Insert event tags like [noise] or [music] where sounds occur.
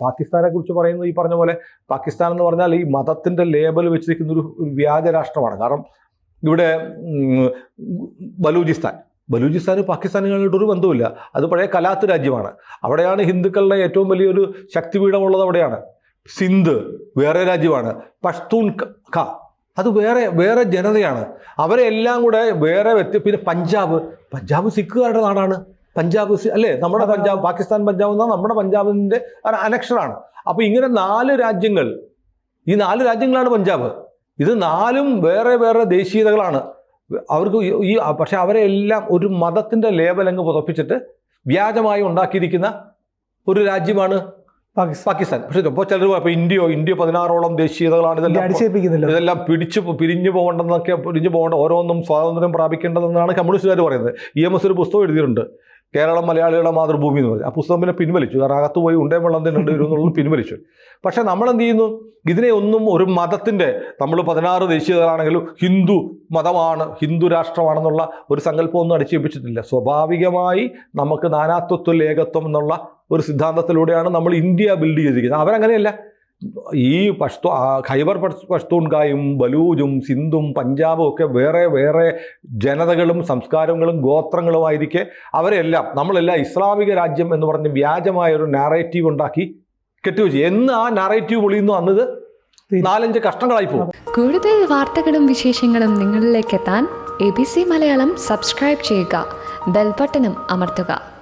പാകിസ്ഥാനെ കുറിച്ച് പറയുന്നത് ഈ പറഞ്ഞ പോലെ പാകിസ്ഥാൻ എന്ന് പറഞ്ഞാൽ ഈ മതത്തിന്റെ ലേബൽ വെച്ചിരിക്കുന്ന ഒരു വ്യാജ രാഷ്ട്രമാണ് കാരണം ഇവിടെ ബലൂചിസ്ഥാൻ. ബലൂചിസ്ഥാനും പാകിസ്ഥാനുമായിട്ട് ഒരു ബന്ധവുമില്ല. അത് പഴയ കലാത്ത് രാജ്യമാണ്. അവിടെയാണ് ഹിന്ദുക്കളുടെ ഏറ്റവും വലിയൊരു ശക്തിപീഠമുള്ളത് അവിടെയാണ്. സിന്ധ് വേറെ രാജ്യമാണ്. പഷ്തൂൺ ഖ. അത് വേറെ വേറെ ജനതയാണ്. അവരെല്ലാം കൂടെ വേറെ വ്യക്തി പിന്നെ പഞ്ചാബ്. പഞ്ചാബ് സിഖുകാരുടെ നാടാണ്. പഞ്ചാബ് അല്ലേ? നമ്മുടെ പഞ്ചാബ്. പാകിസ്ഥാൻ പഞ്ചാബ് എന്നാൽ നമ്മുടെ പഞ്ചാബിന്റെ അനക്ഷറാണ് അപ്പോൾ ഇങ്ങനെ നാല് രാജ്യങ്ങൾ ഈ നാല് രാജ്യങ്ങളാണ് പഞ്ചാബ്. ഇത് നാലും വേറെ വേറെ ദേശീയതകളാണ്. അവർക്ക് ഈ- പക്ഷെ അവരെ എല്ലാം ഒരു മതത്തിന്റെ ലേബൽ അങ്ങ് പുതപ്പിച്ചിട്ട് വ്യാജമായി ഉണ്ടാക്കിയിരിക്കുന്ന ഒരു രാജ്യമാണ് പാകിസ്ഥാൻ. പക്ഷേ ഇപ്പോൾ ചിലർ ഇപ്പോൾ ഇന്ത്യയോ? ഇന്ത്യ പതിനാറോളം ദേശീയതകളാണ്. ഇതെല്ലാം ഇതെല്ലാം പിടിച്ചു പിരിഞ്ഞു പോകേണ്ടെന്നൊക്കെ പിരിഞ്ഞു പോകേണ്ട ഓരോന്നും സ്വാതന്ത്ര്യം പ്രാപിക്കേണ്ടതെന്നാണ് കമ്മ്യൂണിസ്റ്റുകാർ പറയുന്നത്. ഇ എം എസ് ഒരു പുസ്തകം എഴുതിയിട്ടുണ്ട്. കേരളം മലയാളികളുടെ മാതൃഭൂമി എന്ന് പറഞ്ഞു. ആ പുസ്തകം പിന്നെ പിൻവലിച്ചു. കാരണം അകത്ത് പോയി ഉണ്ടേ വെള്ളം തിന്നുണ്ട് എന്നുള്ളത് [laughs] പിൻവലിച്ചു. പക്ഷേ നമ്മൾ എന്ത് ചെയ്യുന്നു? ഇതിനെ ഒന്നും ഒരു മതത്തിന്റെ നമ്മൾ പതിനാറ് ദേശീയതകളാണെങ്കിലും ഹിന്ദു മതമാണ് ഹിന്ദു രാഷ്ട്രമാണെന്നുള്ള ഒരു സങ്കല്പമൊന്നും അടിച്ചേൽപ്പിച്ചിട്ടില്ല. സ്വാഭാവികമായി നമുക്ക് നാനാത്വത്വ ഏകത്വം എന്നുള്ള ഒരു സിദ്ധാന്തത്തിലൂടെയാണ് നമ്മൾ ഇന്ത്യ ബിൽഡ് ചെയ്തിരിക്കുന്നത്. അവരങ്ങനെയല്ല. ഈ പഷ്തു ഖൈബർ പഷ്തൂൺകായും ബലൂജും സിന്ധും പഞ്ചാബും ഒക്കെ വേറെ വേറെ ജനതകളും സംസ്കാരങ്ങളും ഗോത്രങ്ങളുമായിരിക്കെ അവരെല്ലാം നമ്മളെല്ലാം ഇസ്ലാമിക രാജ്യം എന്ന് പറഞ്ഞ് വ്യാജമായ ഒരു നാറേറ്റീവ് ഉണ്ടാക്കി കെട്ടിവെച്ചു. എന്ന് ആ നാറേറ്റീവ് പൊളിയുന്നു അന്നത്? നാലഞ്ച് കഷ്ടങ്ങളായി പോകും. കൂടുതൽ വാർത്തകളും വിശേഷങ്ങളും നിങ്ങളിലേക്ക് എത്താൻ A B C Malayalam subscribe ചെയ്യുക. ബെൽബട്ടനും അമർത്തുക.